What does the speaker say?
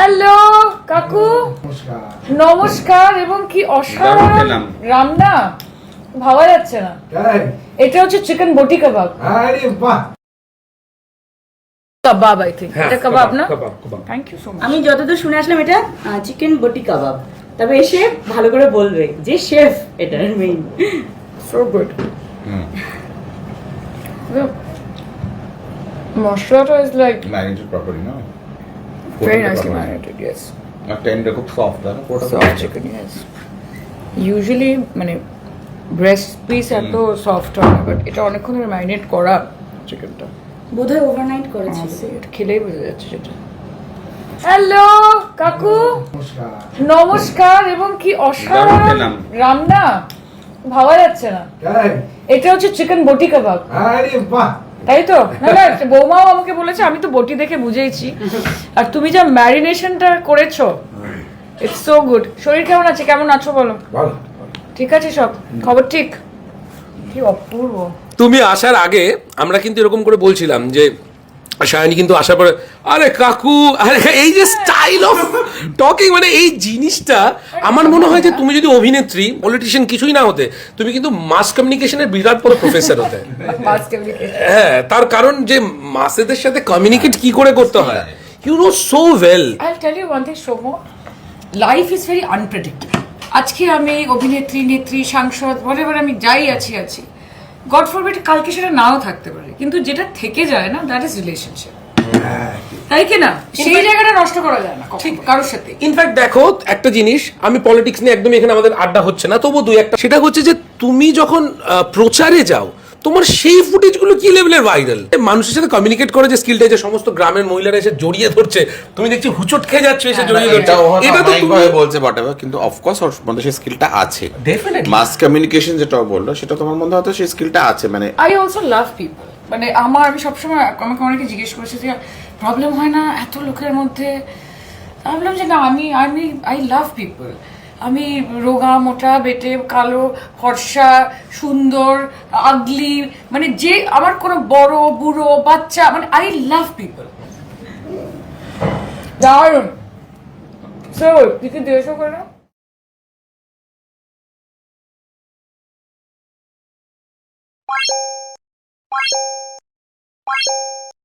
Hello কাকু। নমস্কার। নমস্কার এবং কি অসাধারণ। রান্না? ভাবা যাচ্ছে না। এটা হচ্ছে চিকেন বটি কাবাব আরে বাহ। কাবাব আই থিঙ্ক এটা কাবাব না? Kebab kebab thank you so much আমি যতদূর শুনে আসলাম এটা চিকেন বটি কাবাব তবে এসে ভালো করে বলবে যে শেফ এটা মেইন সো গুড মশলাটা ইজ লাইক ম্যারিনেটেড প্রপারলি না ম্যারিনেটেড ইয়েস আর টেন্ডার খুব সফট না পুরোটা সফট চিকেন ইয়েস ইউজুয়ালি মানে ব্রেস্ট পিস এত সফট হয় না বাট এটা অনেকক্ষণ ধরে ম্যারিনেট করা চিকেনটা বোধহয় ওভারনাইট করেছিল এটা খেলেই বোঝা যাচ্ছে সেটা হ্যালো কাকু। নমস্কার। এবং কি অসাধারণ। রান্না। ভাবা যাচ্ছে না। এটা হচ্ছে চিকেন বটি কাবাব। আরে বাহ! তাই তো না বৌমাও আমাকে বলেছে আমি তো বটি দেখে বুঝেইছি। আর তুমি যা ম্যারিনেশনটা করেছ ইটস সো গুড শরীর কেমন আছে? কেমন আছো বলো? ভালো। ঠিক আছে সব? খবর ঠিক? কি অপূর্ব। তুমি আসার আগে আমরা কিন্তু এরকম করে বলছিলাম যে সায়নী কিন্তু আসার পরে আরে কাকু আরে এই যে স্টাইল অফ টকিং মানে এই জিনিসটা আমার মনে হয় যে তুমি যদি অভিনেত্রী পলিটিশিয়ান কিছুই না হতে তুমি কিন্তু মাস কমিউনিকেশনের বিরাট বড় প্রফেসর হতে। হ্যাঁ তার কারণ যে মাসেদের সাথে কমিউনিকেট কি করে করতে হয়? You know so well I'll tell you one thing, Shomo. Life is very unpredictable. আজকে আমি অভিনেত্রী নেত্রী সাংসদ whatever আমি যাই আছি আছি। গড ফরবিট কালকে সেটা নাও থাকতে পারে। কিন্তু যেটা থেকে যায় না দ্যাট ইজ রিলেশনশিপ তাই কি না? সেই জায়গাটা নষ্ট করা যায় না ঠিক। কারোর সাথে। ইনফ্যাক্ট দেখো একটা জিনিস আমি পলিটিক্স নিয়ে একদম এখানে আমাদের আড্ডা হচ্ছে না তবু দুই একটা সেটা হচ্ছে যে তুমি যখন প্রচারে যাও তোমার সেই ফুটেজগুলো কি লেভেলের ভাইরাল মানুষের সাথে কমিউনিকেট করে যে স্কিলটা যে সমস্ত গ্রামের মহিলারা এসে জড়িয়ে ধরছে তুমি দেখছি হুচট খেয়ে যাচ্ছে এসে জড়িয়ে ধরছে। এটা তো তুমি বলছে বটে কিন্তু অফকোর্স ওর মধ্যে সেই স্কিলটা আছে। Definitely. মাস কমিউনিকেশন যেটা বলল সেটা তোমার মধ্যে হয়তো সেই স্কিলটা আছে মানে আই অলসো লাভ পিপল মানে আমার আমি সবসময় আমাকে অনেকে জিজ্ঞেস করেছে যে প্রবলেম হয় না এত লোকের মধ্যে? আমি বললাম যে না আমি আমি আই লাভ পিপল আমি রোগা, মোটা, বেটে, কালো, ফর্সা, সুন্দর, আগলি মানে যে আমার কোনো বড়, বুড়ো, বাচ্চা মানে আই লাভ পিপল দারুণ সো তুই দিয়েছ করে Thank you.